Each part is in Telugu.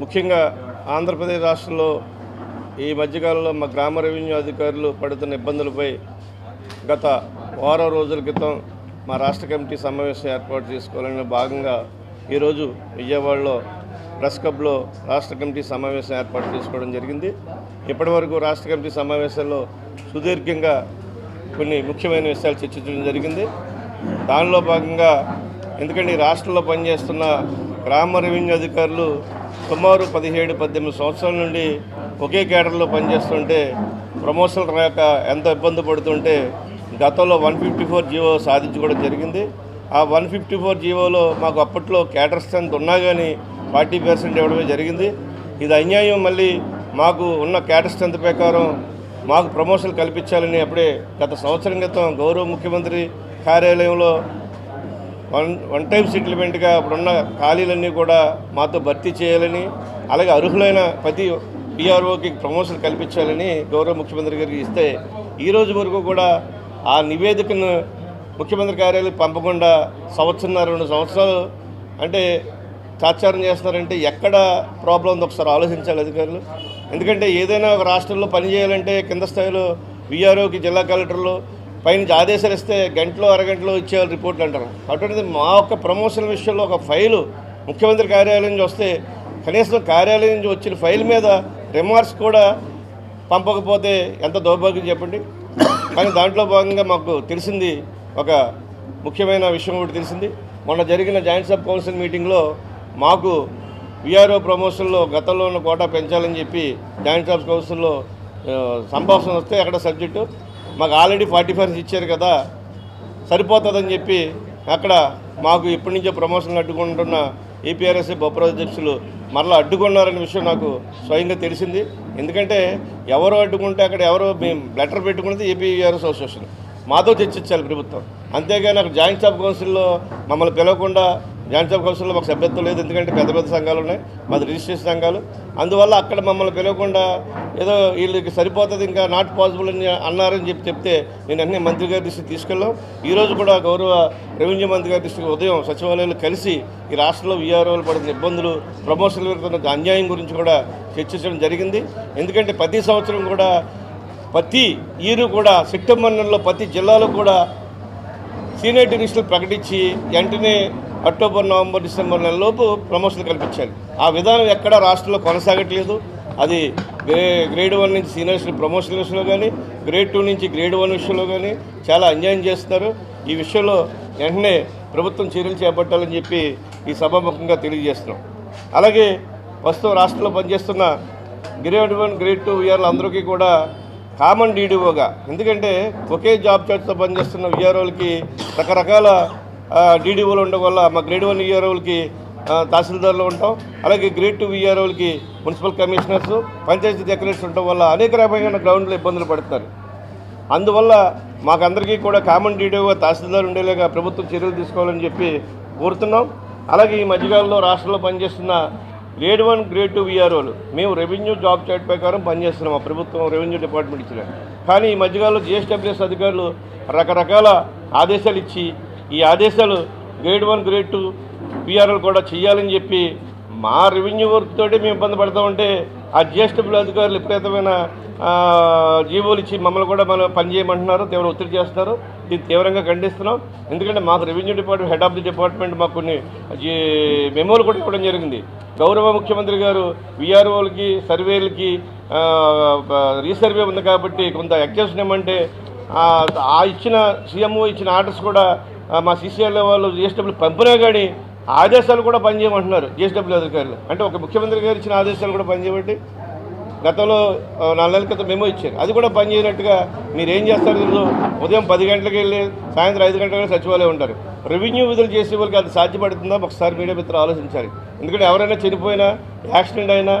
ముఖ్యంగా ఆంధ్రప్రదేశ్ రాష్ట్రంలో ఈ మధ్యకాలంలో మా గ్రామ రెవెన్యూ అధికారులు పడుతున్న ఇబ్బందులపై గత వారం రోజుల క్రితం మా రాష్ట్ర కమిటీ సమావేశం ఏర్పాటు చేసుకోవాలని భాగంగా ఈరోజు విజయవాడలో ప్రెస్ క్లబ్లో రాష్ట్ర కమిటీ సమావేశం ఏర్పాటు చేసుకోవడం జరిగింది. ఇప్పటివరకు రాష్ట్ర కమిటీ సమావేశాల్లో సుదీర్ఘంగా కొన్ని ముఖ్యమైన విషయాలు చర్చించడం జరిగింది. దానిలో భాగంగా ఎందుకంటే ఈ రాష్ట్రంలో పనిచేస్తున్న గ్రామ రెవెన్యూ అధికారులు సుమారు పదిహేడు పద్దెనిమిది సంవత్సరాల నుండి ఒకే కేటర్లో పనిచేస్తుంటే ప్రమోషన్ రాక ఎంత ఇబ్బంది పడుతుంటే గతంలో one fifty four G O సాధించుకోవడం జరిగింది. ఆ వన్ ఫిఫ్టీ ఫోర్ జీవోలో మాకు అప్పట్లో క్యాటర్ స్ట్రెంత్ ఉన్నా కానీ ఫార్టీ పర్సెంట్ ఇవ్వడమే జరిగింది. ఇది అన్యాయం. మళ్ళీ మాకు ఉన్న క్యాటర్ స్ట్రెంత్ ప్రకారం మాకు ప్రమోషన్ కల్పించాలని అప్పుడే గత సంవత్సరం క్రితం గౌరవ ముఖ్యమంత్రి కార్యాలయంలో వన్ వన్ టైం సెటిల్మెంట్గా ఇప్పుడున్న ఖాళీలన్నీ కూడా మాతో భర్తీ చేయాలని అలాగే అర్హులైన ప్రతి పిఆర్ఓకి ప్రమోషన్ కల్పించాలని గౌరవ ముఖ్యమంత్రి గారికి ఇస్తే ఈ రోజు వరకు కూడా ఆ నివేదికను ముఖ్యమంత్రి కార్యాలయం పంపకుండా సంవత్సరం రెండు సంవత్సరాలు అంటే తాత్సారం చేస్తున్నారంటే ఎక్కడ ప్రాబ్లం ఉందో ఒకసారి ఆలోచించాలి అధికారులు. ఎందుకంటే ఏదైనా ఒక రాష్ట్రంలో పని చేయాలంటే కింద స్థాయిలో విఆర్ఓకి జిల్లా కలెక్టర్లు పైనుంచి ఆదేశాలు ఇస్తే గంటలో అరగంటలో ఇచ్చేవాళ్ళు రిపోర్ట్లు అంటారు. అటువంటిది మా యొక్క ప్రమోషన్ విషయంలో ఒక ఫైలు ముఖ్యమంత్రి కార్యాలయం నుంచి వస్తే కనీసం కార్యాలయం నుంచి వచ్చిన ఫైల్ మీద రిమార్క్స్ కూడా పంపకపోతే ఎంత దౌర్భాగ్యం చెప్పండి? కానీ దాంట్లో భాగంగా మాకు తెలిసింది ఒక ముఖ్యమైన విషయం ఒకటి తెలిసింది. మొన్న జరిగిన జాయింట్ సబ్ కౌన్సిల్ మీటింగ్లో మాకు విఆర్ఓ ప్రమోషన్లో గతంలో ఉన్న కోటా పెంచాలని చెప్పి జాయింట్ సబ్ కౌన్సిల్లో సంభాషణ వస్తే అక్కడ సబ్జెక్టు మాకు ఆల్రెడీ ఫార్టీ పర్సెంట్ ఇచ్చారు కదా సరిపోతుందని చెప్పి అక్కడ మాకు ఇప్పటి నుంచో ప్రమోషన్లు అడ్డుకుంటున్న ఏపీఆర్ఎస్ఏ బొప్పరాజు అధ్యక్షులు మరలా అడ్డుకున్నారనే విషయం నాకు స్వయంగా తెలిసింది. ఎందుకంటే ఎవరు అడ్డుకుంటే అక్కడ ఎవరో మేము లెటర్ పెట్టుకున్నది ఏపీఆర్ఎస్ అసోసియేషన్. మాతో చర్చించాలి ప్రభుత్వం. అంతేగాని అక్కడ జాయింట్ సబ్ కౌన్సిల్లో మమ్మల్ని పిలవకుండా జాయింట్ కౌన్సిల్లో మాకు సభ్యత్వం లేదు. ఎందుకంటే పెద్ద పెద్ద సంఘాలు ఉన్నాయి. మాది రిజిస్ట్రేషన్ సంఘాలు. అందువల్ల అక్కడ మమ్మల్ని పిలవకుండా ఏదో వీళ్ళకి సరిపోతుంది ఇంకా నాట్ పాసిబుల్ అని అన్నారని చెప్పి చెప్తే నేను అన్ని మంత్రి గారి దృష్టికి తీసుకెళ్ళాం. ఈరోజు కూడా గౌరవ రెవెన్యూ మంత్రి గారి దృష్టికి ఉదయం సచివాలయాలు కలిసి ఈ రాష్ట్రంలో వీఆర్ఓలు పడుతున్న ఇబ్బందులు ప్రమోషన్లు పెడుతున్న అన్యాయం గురించి కూడా చర్చించడం జరిగింది. ఎందుకంటే ప్రతి సంవత్సరం కూడా ప్రతి ఇయర్ కూడా సెప్టెంబర్ నెలలో ప్రతి జిల్లాలో కూడా సీనియర్ లిస్టులు ప్రకటించి వెంటనే అక్టోబర్ నవంబర్ డిసెంబర్ నెలలోపు ప్రమోషన్ కల్పించాలి. ఆ విధానం ఎక్కడ రాష్ట్రంలో కొనసాగట్లేదు. అది గ్రేడ్ వన్ నుంచి సీనియర్స్ ప్రమోషన్ విషయంలో కానీ గ్రేడ్ టూ నుంచి గ్రేడ్ వన్ విషయంలో కానీ చాలా అన్యాయం చేస్తున్నారు. ఈ విషయంలో వెంటనే ప్రభుత్వం చర్యలు చేపట్టాలని చెప్పి ఈ సభాముఖంగా తెలియజేస్తున్నాం. అలాగే ప్రస్తుతం రాష్ట్రంలో పనిచేస్తున్న గ్రేడ్ వన్ గ్రేడ్ టూ విఆర్లు అందరికీ కూడా కామన్ డీడీఓగా ఎందుకంటే ఒకే జాబ్ చార్ట్తో పనిచేస్తున్న విఆర్ఓలకి రకరకాల డీడీఓలు ఉండడం వల్ల మా గ్రేడ్ వన్ ఈఆర్ఓలకి తహసీల్దార్లు ఉంటాం. అలాగే గ్రేడ్ టూ ఈఆర్ఓలకి మున్సిపల్ కమిషనర్స్ పంచాయతీ డెకరేట్స్ ఉండడం వల్ల అనేక రకమైన గ్రౌండ్లో ఇబ్బందులు పడుతున్నారు. అందువల్ల మాకందరికీ కూడా కామన్ డీడీఓగా తహసీల్దార్ ఉండేలాగా ప్రభుత్వం చర్యలు తీసుకోవాలని చెప్పి కోరుతున్నాం. అలాగే ఈ మధ్యకాలంలో రాష్ట్రంలో పనిచేస్తున్న గ్రేడ్ వన్ గ్రేడ్ టూ విఆర్ఓలు మేము రెవెన్యూ జాబ్ చార్ట్ ప్రకారం పనిచేస్తున్నాం మా ప్రభుత్వం రెవెన్యూ డిపార్ట్మెంట్ ఇచ్చిన కానీ ఈ మధ్యకాలంలో జిఎస్డబ్ల్యూఎస్ అధికారులు రకరకాల ఆదేశాలు ఇచ్చి ఈ ఆదేశాలు grade one grade two PRL కూడా చేయాలని చెప్పి మా రెవెన్యూ వర్క్ తోటి మేము ఇబ్బంది పడతా ఉంటే ఆ జిఎస్డబ్ల్యూ అధికారులు విపరీతమైన జీవోలు ఇచ్చి మమ్మల్ని కూడా మనం పని చేయమంటున్నారు తీవ్ర ఒత్తిడి చేస్తున్నారు. దీన్ని తీవ్రంగా ఖండిస్తున్నాం. ఎందుకంటే మాకు revenue department head of the department మాకు కొన్ని జీ- మెమోలు కూడా ఇవ్వడం జరిగింది. గౌరవ ముఖ్యమంత్రి గారు విఆర్ఓలకి సర్వేలకి రీసర్వే ఉంది కాబట్టి కొంత ఎక్సెషన్ ఏమంటే ఆ ఇచ్చిన సీఎంఓ ఇచ్చిన ఆర్డర్స్ కూడా మా సీసీఎల్ వాళ్ళు జిఎస్డబ్ల్యూ పంపినా కానీ ఆదేశాలు కూడా పనిచేయమంటున్నారు జిఎస్డబ్ల్యూ అధికారులు. అంటే ఒక ముఖ్యమంత్రి గారు ఇచ్చిన ఆదేశాలు కూడా పనిచేయబట్టి గతంలో నాలుగు నెలల క్రితం మేము ఇచ్చారు. అది కూడా పనిచేయనట్టుగా మీరు ఏం చేస్తారు తెలుసు? ఉదయం పది గంటలకు వెళ్ళి సాయంత్రం ఐదు గంటలకు సచివాలయం ఉంటారు. రెవెన్యూ విధులు చేసే వాళ్ళకి అది సాధ్యపడుతుందా? ఒకసారి మీడియా మిత్రులు ఆలోచించాలి. ఎందుకంటే ఎవరైనా చనిపోయినా యాక్సిడెంట్ అయినా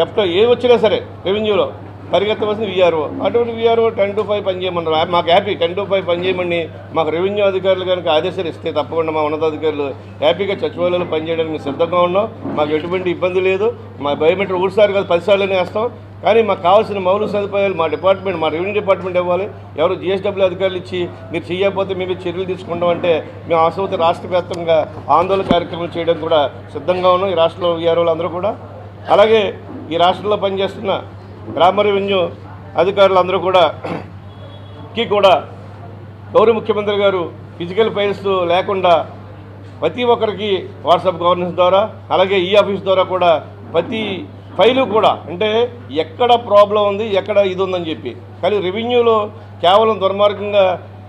తప్ప ఏ వచ్చినా సరే రెవెన్యూలో పరిగెత్తవలసిన విఆర్ఓ అటువంటి విఆర్ఓ టెన్ టు ఫైవ్ పనిచేయమన్నారు మాకు హ్యాపీ టెన్ టు ఫైవ్ పనిచేయమని మాకు రెవెన్యూ అధికారులు కనుక ఆదేశాలు ఇస్తే తప్పకుండా మా ఉన్నతాధికారులు హ్యాపీగా సచివాలయంలో పనిచేయడానికి సిద్ధంగా ఉన్నాం. మాకు ఎటువంటి ఇబ్బంది లేదు. మా బయోమెట్రిక్ ఒకసారి కాదు పదిసార్లునే వేస్తాం. కానీ మాకు కావాల్సిన మౌలిక సదుపాయాలు మా డిపార్ట్మెంట్ మా రెవెన్యూ డిపార్ట్మెంట్ ఇవ్వాలి. ఎవరు జిఎస్డబ్ల్యూ అధికారులు ఇచ్చి మీరు చేయకపోతే మేము చర్యలు తీసుకుంటాం అంటే మేము అవసరమైతే రాష్ట్ర వ్యాప్తంగా ఆందోళన కార్యక్రమం చేయడం కూడా సిద్ధంగా ఉన్నాం ఈ రాష్ట్రంలో విఆర్ఓలు అందరూ కూడా. అలాగే ఈ రాష్ట్రంలో పనిచేస్తున్న గ్రామ రెవెన్యూ అధికారులందరూ కూడా కి కూడా గౌరవ ముఖ్యమంత్రి గారు ఫిజికల్ ఫైల్స్ లేకుండా ప్రతి ఒక్కరికి వాట్సాప్ గవర్నెన్స్ ద్వారా అలాగే ఈ ఆఫీస్ ద్వారా కూడా ప్రతి ఫైలు కూడా అంటే ఎక్కడ ప్రాబ్లం ఉంది ఎక్కడ ఇది ఉందని చెప్పి. కానీ రెవెన్యూలో కేవలం దుర్మార్గంగా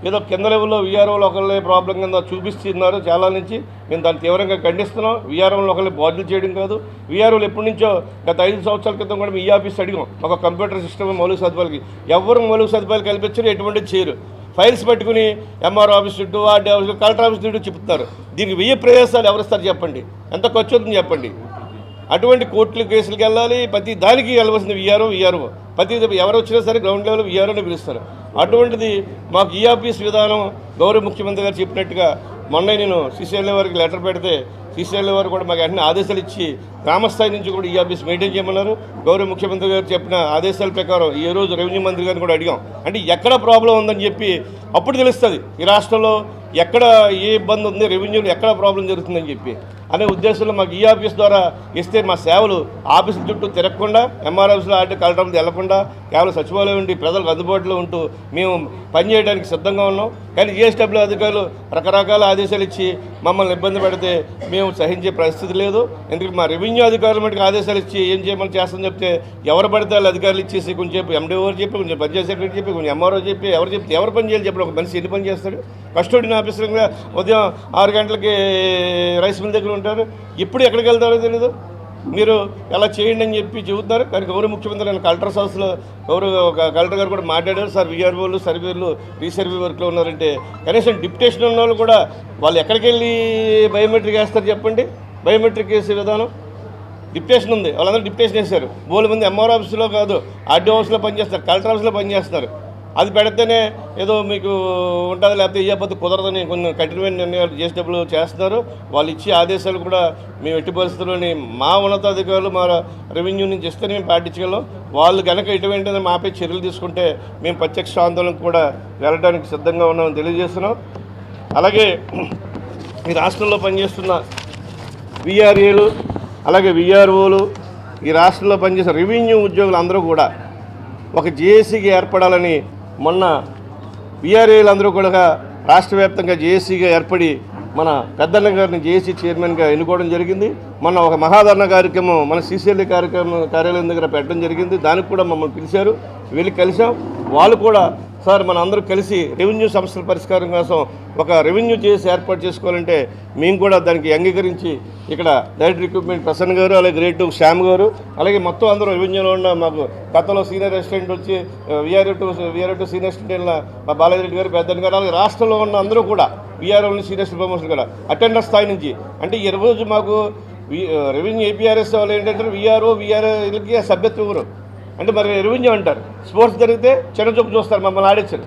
ఏదో కింద లెవెల్లో విఆర్ఓలు ఒకళ్ళే ప్రాబ్లం కింద చూపిస్తున్నారు చాలా నుంచి. మేము దాన్ని తీవ్రంగా ఖండిస్తున్నాం. విఆర్ఓలు ఒకళ్ళని బాధ్యులు చేయడం కాదు. వీఆర్ఓలు ఎప్పటి నుంచో గత ఐదు సంవత్సరాల క్రితం కూడా మీ ఈ ఆఫీస్ అడిగాం. ఒక కంప్యూటర్ సిస్టమ్ మౌలిక సదుపాయాలకి. ఎవరు మౌలిక సదుపాయాలు కల్పించారు ఎటువంటిది చేయరు. ఫైల్స్ పెట్టుకుని ఎంఆర్ ఆఫీస్ చుట్టూ ఆర్డీ ఆఫీస్ కలెక్టర్ ఆఫీస్ చుట్టూ చెప్తున్నారు దీనికి వెయ్యి ప్రయాసాలు ఎవరిస్తారు చెప్పండి? ఎంత ఖర్చు అవుతుంది చెప్పండి? అటువంటి కోర్టులు కేసులకు వెళ్ళాలి. ప్రతి దానికి వెళ్ళవలసింది విఆర్ఓ విఆర్ఓ ప్రతి ఎవరు వచ్చినా సరే గ్రౌండ్ లెవెల్ విఆర్ఓని పిలుస్తారు. అటువంటిది మాకు ఈ ఆఫీస్ విధానం గౌరవ ముఖ్యమంత్రి గారు చెప్పినట్టుగా మొన్న నేను సిసిఎల్ఏ వారికి లెటర్ పెడితే సిసిఎల్ఏ వారు కూడా మాకు వెంటనే ఆదేశాలు ఇచ్చి గ్రామస్థాయి నుంచి కూడా ఈ ఆఫీస్ మెయింటైన్ చేయమన్నారు. గౌరవ ముఖ్యమంత్రి గారు చెప్పిన ఆదేశాల ప్రకారం ఈ రోజు రెవెన్యూ మంత్రి గారిని కూడా అడిగాం. అంటే ఎక్కడ ప్రాబ్లం ఉందని చెప్పి అప్పుడు తెలుస్తుంది. ఈ రాష్ట్రంలో ఎక్కడ ఏ ఇబ్బంది ఉంది రెవెన్యూలో ఎక్కడ ప్రాబ్లం జరుగుతుందని చెప్పి. అనే ఉద్దేశంలో మాకు ఈ ఆఫీస్ ద్వారా ఇస్తే మా సేవలు ఆఫీసుల చుట్టూ తిరగకుండా ఎంఆర్ఎఫ్స్లో ఆఫీసులో కలటం వెళ్ళకుండా కేవలం సచివాలయం ఉండి ప్రజలకు అందుబాటులో ఉంటూ మేము పనిచేయడానికి సిద్ధంగా ఉన్నాం. కానీ జిఎస్డబ్ల్యూ అధికారులు రకరకాల ఆదేశాలు ఇచ్చి మమ్మల్ని ఇబ్బంది పెడితే మేము సహించే పరిస్థితి లేదు. ఎందుకంటే మా రెవెన్యూ అధికారులు మటుకు ఆదేశాలు ఇచ్చి ఏం చేయమని చేస్తామని చెప్తే ఎవరు పడితే వాళ్ళు అధికారులు ఇచ్చేసి కొంచెం చెప్పి ఎండిఓ చెప్పి కొంచెం పంచాయత్ సెక్రటరీ చెప్పి కొంచెం ఎంఆర్ఓ చెప్పి ఎవరు చెప్తే ఎవరు పని చేయాలి చెప్పి ఒక మనిషి ఎన్ని పని చేస్తాడు? కస్టోడియన్ ఆఫీసర్గా ఉదయం ఆరు గంటలకి రైస్ మిల్ దగ్గర ఉంటారు ఇప్పుడు ఎక్కడికి వెళ్తారో తెలీదు. మీరు ఎలా చేయండి అని చెప్పి చెబుతున్నారు. కానీ గౌరవ ముఖ్యమంత్రి నేను కలెక్టర్ హౌస్లో గౌరవ ఒక కలెక్టర్ గారు కూడా మాట్లాడారు. సార్ విఆర్ఓలు సర్వేలు రీసర్వే వర్క్లో ఉన్నారంటే కనీసం డిప్యుటేషన్ ఉన్న వాళ్ళు కూడా వాళ్ళు ఎక్కడికి వెళ్ళి బయోమెట్రిక్ వేస్తారు చెప్పండి? బయోమెట్రిక్ వేసే విధానం? డిప్యుటేషన్ ఉంది. వాళ్ళందరూ డిప్యుటేషన్ వేశారు. బోలు మంది ఎంఆర్ ఆఫీస్లో కాదు ఆర్డీ హౌస్లో పనిచేస్తారు కలెక్టర్ హౌస్లో పనిచేస్తారు అది పెడితేనే ఏదో మీకు ఉంటుంది లేకపోతే ఇవ్వకపోతే కుదరదని కొన్ని కఠినమైన నిర్ణయాలు చేసేటప్పుడు చేస్తున్నారు. వాళ్ళు ఇచ్చే ఆదేశాలు కూడా మేము ఎట్టి పరిస్థితుల్లోని మా ఉన్నతాధికారులు మా రెవెన్యూ నుంచి ఇస్తేనే మేము పాటించగలం. వాళ్ళు కనుక ఎటువంటి మాపై చర్యలు తీసుకుంటే మేము ప్రత్యక్ష ఆందోళనకు కూడా వెళ్ళడానికి సిద్ధంగా ఉన్నామని తెలియజేస్తున్నాం. అలాగే ఈ రాష్ట్రంలో పనిచేస్తున్న విఆర్ఏలు అలాగే విఆర్ఓలు ఈ రాష్ట్రంలో పనిచేసే రెవెన్యూ ఉద్యోగులు అందరూ కూడా ఒక జేఏసీకి ఏర్పడాలని మొన్న విఆర్ఏలు అందరూ కూడా రాష్ట్ర వ్యాప్తంగా జేఏసీగా ఏర్పడి మన పెద్దన్న గారిని జేఏసీ చైర్మన్గా ఎన్నుకోవడం జరిగింది. మొన్న ఒక మహాధరణ కార్యక్రమం మన సీసీఎల్ఏ కార్యక్రమం కార్యాలయం దగ్గర పెట్టడం జరిగింది. దానికి కూడా మమ్మల్ని పిలిచారు. వెళ్ళి కలిసాం. వాళ్ళు కూడా సార్ మన అందరూ కలిసి రెవెన్యూ సమస్యల పరిష్కారం కోసం ఒక రెవెన్యూ చేసి ఏర్పాటు చేసుకోవాలంటే మేము కూడా దానికి అంగీకరించి ఇక్కడ డైరెక్టర్ ఎక్విప్మెంట్ ప్రసన్న గారు అలాగే గ్రేట్ టూ శ్యామ్ గారు అలాగే మొత్తం అందరూ రెవెన్యూలో ఉన్న మాకు గతంలో సీనియర్ అసిస్టెంట్ వచ్చి VRA to VRA to senior assistant మా బాలాజీ రెడ్డి గారు పెద్దని గారు అలాగే రాష్ట్రంలో ఉన్న అందరూ కూడా విఆర్ఓని సీనియర్ ప్రమోషన్ కూడా అటెండర్ స్థాయి నుంచి. అంటే ఈ రోజు మాకు రెవెన్యూ ఏపీఆర్ఎస్ వాళ్ళు ఏంటంటే విఆర్ఓ విఆర్ఓలకి సభ్యత్వం అంటే మరి రెవెన్యూ అంటారు. స్పోర్ట్స్ జరిగితే చిన్న చూపు చూస్తారు మమ్మల్ని ఆడించరు.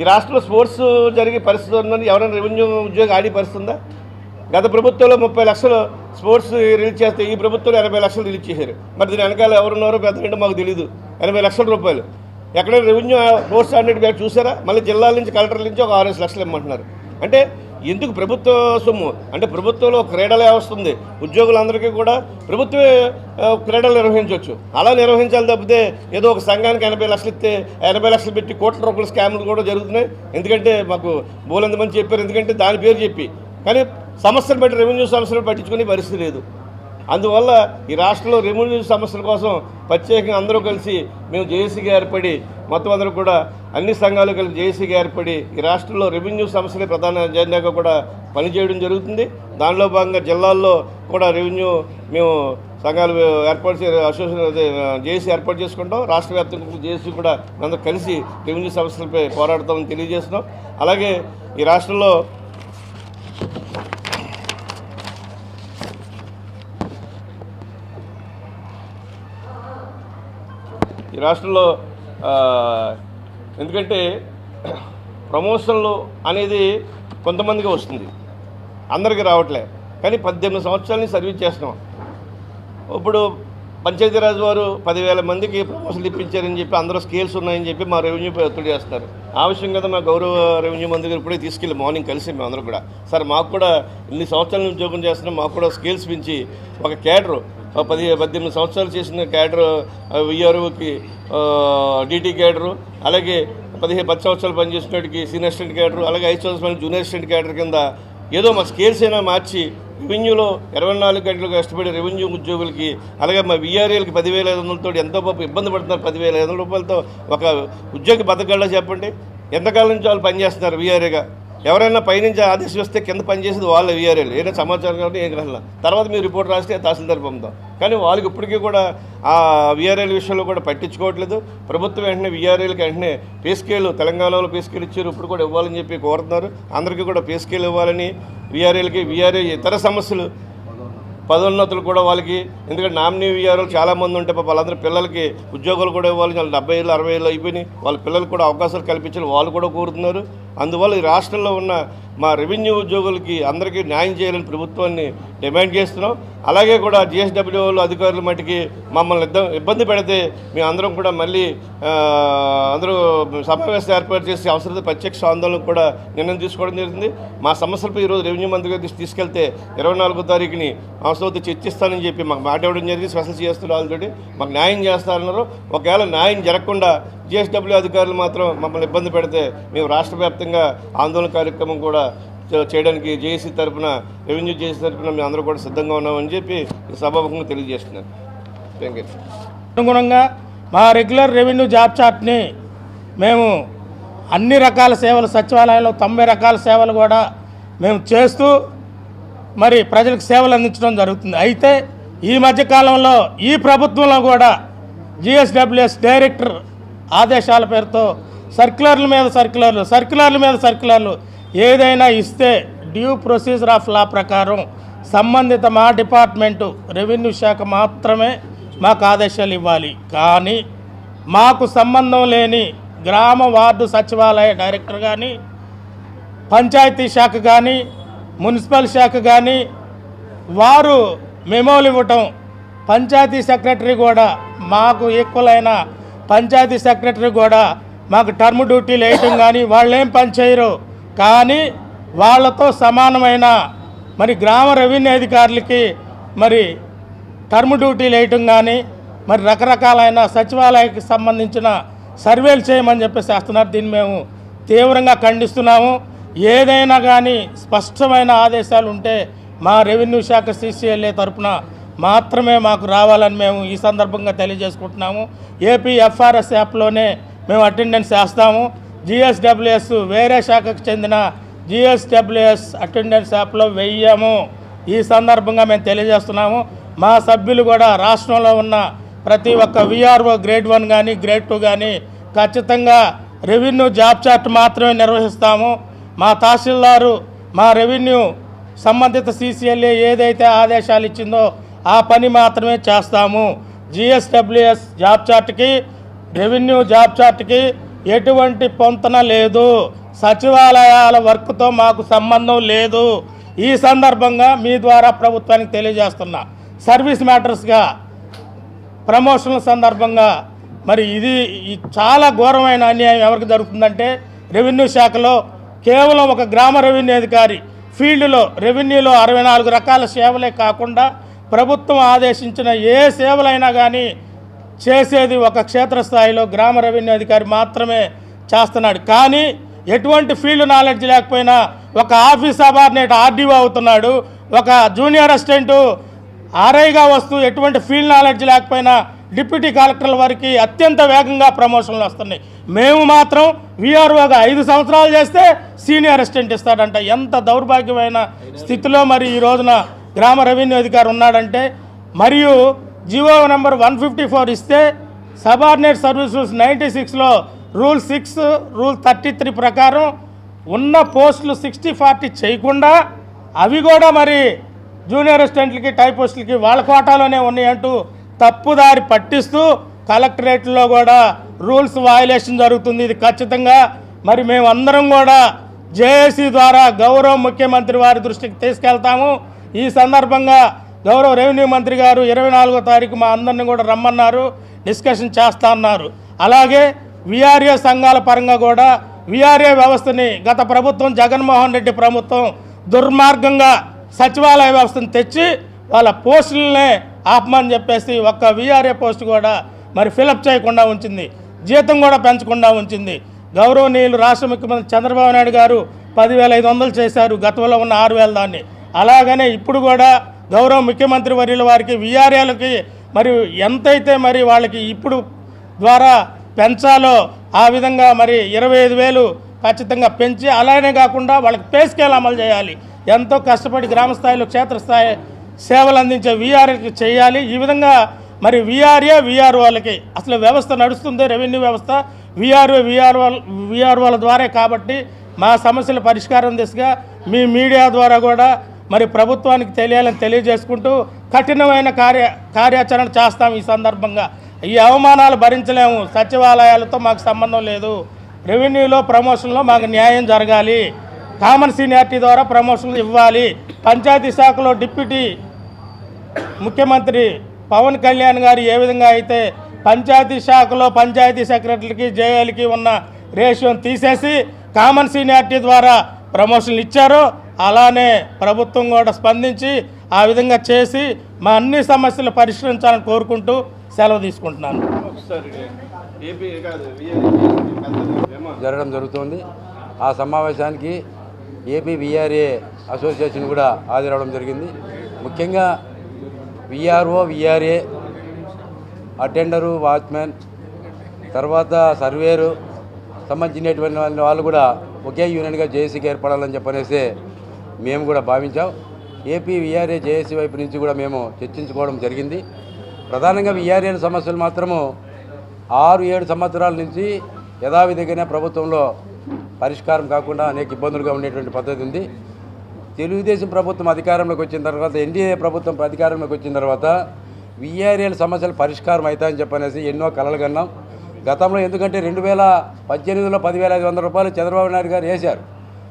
ఈ రాష్ట్రంలో స్పోర్ట్స్ జరిగే పరిస్థితి ఉందని ఎవరైనా రెవెన్యూ ఉద్యోగం ఆడి పరిస్థితుందా గత ప్రభుత్వంలో ముప్పై లక్షలు స్పోర్ట్స్ రిలీజ్ చేస్తే ఈ ప్రభుత్వంలో ఎనభై లక్షలు రిలీజ్ చేశారు. మరి దీని వెనకాల ఎవరున్నారో పెద్ద ఏంటో మాకు తెలియదు ఎనభై లక్షల రూపాయలు. ఎక్కడైనా రెవెన్యూ స్పోర్ట్స్ ఆడినట్టు చూసారా? మళ్ళీ జిల్లాల నుంచి కలెక్టర్ నుంచి ఒక ఆరేసి లక్షలు ఇమ్మంటున్నారు. అంటే ఎందుకు ప్రభుత్వ సొమ్ము? అంటే ప్రభుత్వంలో క్రీడలే వస్తుంది. ఉద్యోగులందరికీ కూడా ప్రభుత్వమే క్రీడలు నిర్వహించవచ్చు. అలా నిర్వహించాలి తప్పితే ఏదో ఒక సంఘానికి ఎనభై లక్షలు ఇస్తే ఎనభై లక్షలు పెట్టి కోట్ల రూపాయల స్కామ్లు కూడా జరుగుతున్నాయి. ఎందుకంటే మాకు బోలంతమంది చెప్పారు ఎందుకంటే దాని పేరు చెప్పి. కానీ సమస్యలు బట్టి రెవెన్యూ సమస్యలు పట్టించుకునే పరిస్థితి లేదు. అందువల్ల ఈ రాష్ట్రంలో రెవెన్యూ సమస్యల కోసం ప్రత్యేకంగా అందరూ కలిసి మేము జేఏసీగా ఏర్పడి మొత్తం అందరూ కూడా అన్ని సంఘాలు కలిసి జేఏసీగా ఏర్పడి ఈ రాష్ట్రంలో రెవెన్యూ సమస్యలే ప్రధాన ఎజెండాగా కూడా పనిచేయడం జరుగుతుంది. దానిలో భాగంగా జిల్లాల్లో కూడా రెవెన్యూ మేము సంఘాలు ఏర్పాటు చే అసోసియేషన్ అదే జేఏసీ ఏర్పాటు చేసుకుంటాం. రాష్ట్ర వ్యాప్తంగా జేఏసీ కూడా అందరూ కలిసి రెవెన్యూ సమస్యలపై పోరాడతామని తెలియజేస్తున్నాం. అలాగే ఈ రాష్ట్రంలో రాష్ట్రంలో ఎందుకంటే ప్రమోషన్లు అనేది కొంతమందికి వస్తుంది. అందరికీ రావట్లే. కానీ పద్దెనిమిది సంవత్సరాలని సర్వీస్ చేస్తున్నాం. ఇప్పుడు పంచాయతీరాజ్ వారు పదివేల మందికి ప్రమోషన్లు ఇప్పించారని చెప్పి అందరూ స్కేల్స్ ఉన్నాయని చెప్పి మా రెవెన్యూ ఒత్తిడి చేస్తారు ఆవశ్యం కదా మా గౌరవ రెవెన్యూ మంది గారు ఇప్పుడే తీసుకెళ్ళి మార్నింగ్ కలిసి మేము అందరూ కూడా. సార్ మాకు కూడా ఇన్ని సంవత్సరాల నుంచి ఉద్యోగం చేస్తున్నాం మాకు కూడా స్కేల్స్ పెంచి ఒక క్యాడర్ పది పద్దెనిమిది సంవత్సరాలు చేసిన క్యాడర్ విఆర్ఓకి డీటీ క్యాడరు అలాగే పదిహేను పది సంవత్సరాలు పనిచేసినట్టుకి సీనియర్ అసిస్టెంట్ క్యాడరు అలాగే ఐదు సంవత్సరాలు జూనియర్ అసిస్టెంట్ క్యాడర్ కింద ఏదో మా స్కేల్స్ అయినా మార్చి రెవెన్యూలో ఇరవై నాలుగు గంటలు కష్టపడి రెవెన్యూ ఉద్యోగులకి అలాగే మా విఆర్ఏలకి పదివేల ఐదు వందలతో ఎంతో పాపం ఇబ్బంది పడుతున్నారు పదివేల ఐదు వందల రూపాయలతో ఒక ఉద్యోగి బతకగలరా చెప్పండి? ఎంతకాలం నుంచి వాళ్ళు పనిచేస్తున్నారు విఆర్ఏగా? ఎవరైనా పైనుంచి ఆదేశం వస్తే కింద పనిచేసేది వాళ్ళు వీఆర్ఎల్ ఏదైనా సమాచారం కాబట్టి ఏం కాదు తర్వాత మీరు రిపోర్ట్ రాస్తే తహసీల్దార్ పంపుతాం. కానీ వాళ్ళకి ఇప్పటికీ కూడా ఆ విఆర్ఏల విషయంలో కూడా పట్టించుకోవట్లేదు. ప్రభుత్వం వెంటనే విఆర్ఏలకి వెంటనే పే తెలంగాణలో పేస్కేలు ఇచ్చారు. ఇప్పుడు కూడా ఇవ్వాలని చెప్పి కోరుతున్నారు. అందరికీ కూడా పేస్కేలు ఇవ్వాలని విఆర్ఏలకి వీఆర్ఏ ఇతర సమస్యలు పదోన్నతులు కూడా వాళ్ళకి ఎందుకంటే నామినీ విఆర్ఓలు చాలామంది ఉంటే పాప వాళ్ళందరూ పిల్లలకి ఉద్యోగాలు కూడా ఇవ్వాలి వాళ్ళు డెబ్బై ఏళ్ళు అరవై ఏళ్ళు అయిపోయినాయి. వాళ్ళ పిల్లలకు కూడా అవకాశాలు కల్పించాలి వాళ్ళు కూడా కోరుతున్నారు. అందువల్ల ఈ రాష్ట్రంలో ఉన్న మా రెవెన్యూ ఉద్యోగులకి అందరికీ న్యాయం చేయాలని ప్రభుత్వాన్ని డిమాండ్ చేస్తున్నాం. అలాగే కూడా జిఎస్డబ్ల్యూలు అధికారుల మటుకి మమ్మల్ని ఇబ్బంది పెడితే మేము అందరం కూడా మళ్ళీ అందరూ సమావేశం ఏర్పాటు చేసి అవసరత ప్రత్యక్ష ఆందోళన కూడా నిర్ణయం తీసుకోవడం జరిగింది మా సమస్యలపై ఈరోజు రెవెన్యూ మంత్రి గారి తీసుకెళ్తే ఇరవై నాలుగో తారీఖుని అవసరమైతే చర్చిస్తానని చెప్పి మాకు మాట ఇవ్వడం జరిగింది. స్పెషల్ చేస్తున్న వాళ్ళతోటి మాకు న్యాయం చేస్తారన్నారు ఒకవేళ న్యాయం జరగకుండా జిఎస్డబ్ల్యూ అధికారులు మాత్రం మమ్మల్ని ఇబ్బంది పెడితే మేము రాష్ట్ర వ్యాప్తంగా ఆందోళన కార్యక్రమం కూడా చేయడానికి జేఏసీ తరఫున రెవెన్యూ జేసీ తరపున మేము అందరూ కూడా సిద్ధంగా ఉన్నామని చెప్పి సభాముఖంగా తెలియజేస్తున్నాను థ్యాంక్ యూ అనుగుణంగా మా రెగ్యులర్ రెవెన్యూ జాబ్ చార్ట్ని మేము అన్ని రకాల సేవలు సచివాలయంలో తొంభై రకాల సేవలు కూడా మేము చేస్తూ మరి ప్రజలకు సేవలు అందించడం జరుగుతుంది. అయితే ఈ మధ్యకాలంలో ఈ ప్రభుత్వంలో కూడా జిఎస్డబ్ల్యూఎస్ డైరెక్టర్ ఆదేశాల పేరుతో సర్క్యులర్ల మీద సర్క్యులర్లు సర్క్యులర్ల మీద సర్క్యులర్లు ఏదైనా ఇస్తే డ్యూ ప్రొసీజర్ ఆఫ్ లా ప్రకారం సంబంధిత మా డిపార్ట్మెంటు రెవెన్యూ శాఖ మాత్రమే మాకు ఆదేశాలు ఇవ్వాలి. కానీ మాకు సంబంధం లేని గ్రామ వార్డు సచివాలయ డైరెక్టర్ కానీ పంచాయతీ శాఖ కానీ మున్సిపల్ శాఖ కానీ వారు మెమోలు ఇవ్వటం పంచాయతీ సెక్రటరీ కూడా మాకు ఈక్వల్ అయిన పంచాయతీ సెక్రటరీ కూడా మాకు టర్మ్ డ్యూటీలు వేయటం కానీ వాళ్ళు ఏం పని చేయరు. కానీ వాళ్ళతో సమానమైన మరి గ్రామ రెవెన్యూ అధికారులకి మరి టర్మ్ డ్యూటీలు వేయటం కానీ మరి రకరకాలైన సచివాలయానికి సంబంధించిన సర్వేలు చేయమని చెప్పేసి చేస్తున్నారు దీన్ని మేము తీవ్రంగా ఖండిస్తున్నాము. ఏదైనా కానీ స్పష్టమైన ఆదేశాలు ఉంటే మా రెవెన్యూ శాఖ సీసీఎల్ఏ తరపున మాత్రమే మాకు రావాలని మేము ఈ సందర్భంగా తెలియజేసుకుంటున్నాము. ఏపీ ఎఫ్ఆర్ఎస్ యాప్లోనే మేము అటెండెన్స్ వేస్తాము. జిఎస్డబ్ల్యూఎస్ వేరే శాఖకు చెందిన జిఎస్డబ్ల్యూఎస్ అటెండెన్స్ యాప్లో వెయ్యము. ఈ సందర్భంగా మేము తెలియజేస్తున్నాము. మా సభ్యులు కూడా రాష్ట్రంలో ఉన్న ప్రతి ఒక్క విఆర్ఓ గ్రేడ్ వన్ కానీ గ్రేడ్ టూ కానీ ఖచ్చితంగా రెవెన్యూ జాబ్ చార్ట్ మాత్రమే నిర్వహిస్తాము. మా తహసీల్దారు మా రెవెన్యూ సంబంధిత సీసీఎల్ఏ ఏదైతే ఆదేశాలు ఇచ్చిందో ఆ పని మాత్రమే చేస్తాము. జిఎస్డబ్ల్యూఎస్ జాబ్ చార్ట్కి రెవెన్యూ జాబ్ చార్ట్కి ఎటువంటి పొంతన లేదు. సచివాలయాల వర్క్తో మాకు సంబంధం లేదు. ఈ సందర్భంగా మీ ద్వారా ప్రభుత్వానికి తెలియజేస్తున్నా. సర్వీస్ మ్యాటర్స్గా ప్రమోషన్ల సందర్భంగా మరి ఇది చాలా ఘోరమైన అన్యాయం ఎవరికి జరుగుతుందంటే రెవెన్యూ శాఖలో కేవలం ఒక గ్రామ రెవెన్యూ అధికారి ఫీల్డ్లో రెవెన్యూలో అరవై నాలుగు రకాల సేవలే కాకుండా ప్రభుత్వం ఆదేశించిన ఏ సేవలైనా కానీ చేసేది ఒక క్షేత్రస్థాయిలో గ్రామ రెవెన్యూ అధికారి మాత్రమే చేస్తున్నాడు. కానీ ఎటువంటి ఫీల్డ్ నాలెడ్జ్ లేకపోయినా ఒక ఆఫీస్ సబార్డినేట్ ఆర్డీఓ అవుతున్నాడు. ఒక జూనియర్ అసిస్టెంటు ఆర్ఐగా వస్తూ ఎటువంటి ఫీల్డ్ నాలెడ్జ్ లేకపోయినా డిప్యూటీ కలెక్టర్ల వారికి అత్యంత వేగంగా ప్రమోషన్లు వస్తున్నాయి. మేము మాత్రం విఆర్ఓగా ఐదు సంవత్సరాలు చేస్తే సీనియర్ అసిస్టెంట్ ఇస్తాడంట. ఎంత దౌర్భాగ్యమైన స్థితిలో మరి ఈ రోజున గ్రామ రెవెన్యూ అధికారి ఉన్నాడంటే మరియు GO number one fifty four ఇస్తే సబార్డినేట్ సర్వీస్ రూల్స్ నైంటీ సిక్స్లో rule six rule thirty three ప్రకారం ఉన్న పోస్టులు సిక్స్టీ ఫార్టీ చేయకుండా అవి కూడా మరి జూనియర్ అసిస్టెంట్లకి టైపోస్టులకి వాళ్ళ కోటాలోనే ఉన్నాయంటూ తప్పుదారి పట్టిస్తూ కలెక్టరేట్లో కూడా రూల్స్ వయలేషన్ జరుగుతుంది. ఇది ఖచ్చితంగా మరి మేమందరం కూడా జేఏసీ ద్వారా గౌరవ ముఖ్యమంత్రి వారి దృష్టికి తీసుకెళ్తాము. ఈ సందర్భంగా గౌరవ రెవెన్యూ మంత్రి గారు ఇరవై నాలుగో తారీఖు మా అందరిని కూడా రమ్మన్నారు డిస్కషన్ చేస్తా అన్నారు. అలాగే విఆర్ఏ సంఘాల పరంగా కూడా విఆర్ఏ వ్యవస్థని గత ప్రభుత్వం జగన్మోహన్ రెడ్డి ప్రభుత్వం దుర్మార్గంగా సచివాలయ వ్యవస్థను తెచ్చి వాళ్ళ పోస్టులనే ఆపమని చెప్పేసి ఒక్క వీఆర్ఏ పోస్ట్ కూడా మరి ఫిలప్ చేయకుండా ఉంచింది. జీతం కూడా పెంచకుండా ఉంచింది. గౌరవనీయులు రాష్ట్ర ముఖ్యమంత్రి చంద్రబాబు నాయుడు గారు పదివేల ఐదు వందలు చేశారు. గతంలో ఉన్న ఆరు వేల దాన్ని. అలాగనే ఇప్పుడు కూడా గౌరవ ముఖ్యమంత్రి వర్యుల వారికి విఆర్ఏలకి మరి ఎంతైతే మరి వాళ్ళకి ఇప్పుడు ద్వారా పెంచాలో ఆ విధంగా మరి ఇరవై ఐదు వేలు ఖచ్చితంగా పెంచి అలానే కాకుండా వాళ్ళకి పే స్కేల్ అమలు చేయాలి. ఎంతో కష్టపడి గ్రామ స్థాయిలో క్షేత్రస్థాయి సేవలు అందించే వీఆర్ఏకి చేయాలి. ఈ విధంగా మరి వీఆర్ఏ వీఆర్ఓలకి అసలు వ్యవస్థ నడుస్తుంది రెవెన్యూ వ్యవస్థ. వీఆర్ఓ వీఆర్ఓ వీఆర్ఓల ద్వారే కాబట్టి మా సమస్యల పరిష్కారం దిశగా మీ మీడియా ద్వారా కూడా మరి ప్రభుత్వానికి తెలియాలని తెలియజేసుకుంటూ కఠినమైన కార్య కార్యాచరణ చేస్తాం ఈ సందర్భంగా. ఈ అవమానాలు భరించలేము. సచివాలయాలతో మాకు సంబంధం లేదు. రెవెన్యూలో ప్రమోషన్లో మాకు న్యాయం జరగాలి. కామన్ సీనియారిటీ ద్వారా ప్రమోషన్లు ఇవ్వాలి. పంచాయతీ శాఖలో డిప్యూటీ ముఖ్యమంత్రి పవన్ కళ్యాణ్ గారు ఏ విధంగా అయితే పంచాయతీ శాఖలో పంచాయతీ సెక్రటరీకి జేఏలకి ఉన్న రేషియోని తీసేసి కామన్ సీనియారిటీ ద్వారా ప్రమోషన్లు ఇచ్చారు అలానే ప్రభుత్వం కూడా స్పందించి ఆ విధంగా చేసి మా అన్ని సమస్యలు పరిష్కరించాలని కోరుకుంటూ సెలవు తీసుకుంటున్నాను. జరగడం జరుగుతుంది. ఆ సమావేశానికి ఏపీ విఆర్ఏ అసోసియేషన్ కూడా హాజరవడం జరిగింది. ముఖ్యంగా విఆర్ఓ విఆర్ఏ అటెండరు వాచ్మెన్ తర్వాత సర్వేరు సంబంధించినటువంటి వాళ్ళ- వాళ్ళు కూడా ఒకే యూనియన్గా జేఏసీకి ఏర్పడాలని చెప్పనేసి మేము కూడా భావించాం. ఏపీ విఆర్ఏ జేఏసీ వైపు నుంచి కూడా మేము చర్చించుకోవడం జరిగింది. ప్రధానంగా విఆర్ఏల సమస్యలు మాత్రము ఆరు ఏడు సంవత్సరాల నుంచి యథావిధిగానే ప్రభుత్వంలో పరిష్కారం కాకుండా అనేక ఇబ్బందులుగా ఉండేటువంటి పద్ధతి ఉంది. తెలుగుదేశం ప్రభుత్వం అధికారంలోకి వచ్చిన తర్వాత ఎన్డీఏ ప్రభుత్వం అధికారంలోకి వచ్చిన తర్వాత విఆర్ఏల సమస్యలు పరిష్కారం అవుతాయని చెప్పనేసి ఎన్నో కలలు కన్నాం. గతంలో ఎందుకంటే రెండు వేల పద్దెనిమిదిలో పదివేల ఐదు వందల రూపాయలు చంద్రబాబు నాయుడు గారు వేశారు.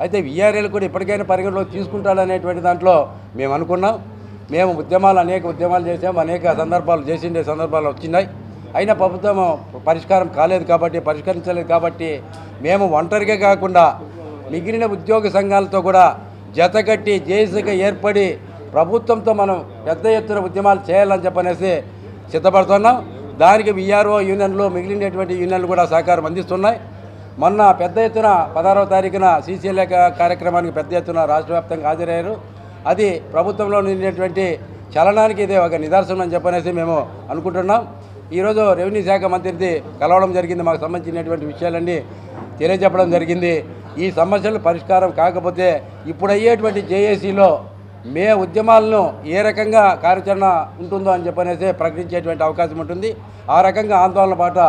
అయితే విఆర్ఏలు కూడా ఇప్పటికైనా పరిగణలోకి తీసుకుంటాడనేటువంటి దాంట్లో మేము అనుకున్నాం. మేము ఉద్యమాలు అనేక ఉద్యమాలు చేసాము అనేక సందర్భాలు చేసిండే సందర్భాలు వచ్చినాయి. అయినా ప్రభుత్వం పరిష్కారం కాలేదు కాబట్టి పరిష్కరించలేదు కాబట్టి మేము ఒంటరిగా కాకుండా మిగిలిన ఉద్యోగ సంఘాలతో కూడా జతకట్టి జేసీగా ఏర్పడి ప్రభుత్వంతో మనం పెద్ద ఎత్తున ఉద్యమాలు చేయాలని చెప్పనేసి సిద్ధపడుతున్నాం. దానికి విఆర్ఓ యూనియన్లు మిగిలినటువంటి యూనియన్లు కూడా సహకారం అందిస్తున్నాయి. మొన్న పెద్ద ఎత్తున పదహారవ తారీఖున సీసీఎల్ఏ కార్యక్రమానికి పెద్ద ఎత్తున రాష్ట్ర వ్యాప్తంగా హాజరయ్యారు. అది ప్రభుత్వంలో నిండినటువంటి చలనానికి ఇదే ఒక నిదర్శనం అని చెప్పనేసి మేము అనుకుంటున్నాం. ఈరోజు రెవెన్యూ శాఖ మంత్రిది కలవడం జరిగింది. మాకు సంబంధించినటువంటి విషయాలన్నీ తెలియజెప్పడం జరిగింది. ఈ సమస్యలు పరిష్కారం కాకపోతే ఇప్పుడు అయ్యేటువంటి జేఏసీలో మే ఉద్యమాలను ఏ రకంగా కార్యాచరణ ఉంటుందో అని చెప్పనేసి ప్రకటించేటువంటి అవకాశం ఉంటుంది. ఆ రకంగా ఆందోళన పాట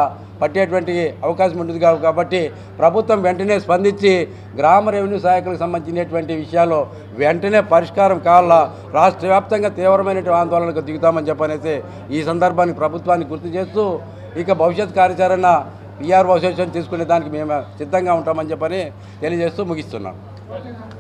పట్టేటువంటి అవకాశం ఉంటుంది కాబట్టి ప్రభుత్వం వెంటనే స్పందించి గ్రామ రెవెన్యూ సహాయకులకు సంబంధించినటువంటి విషయాలు వెంటనే పరిష్కారం కావాలా? రాష్ట్ర వ్యాప్తంగా తీవ్రమైనటువంటి ఆందోళనకు దిగుతామని చెప్పనేసి ఈ సందర్భాన్ని ప్రభుత్వాన్ని గుర్తు చేస్తూ ఇక భవిష్యత్ కార్యాచరణ పిఆర్ఓ అసోసియేషన్ తీసుకునే దానికి మేము సిద్ధంగా ఉంటామని చెప్పని తెలియజేస్తూ ముగిస్తున్నాను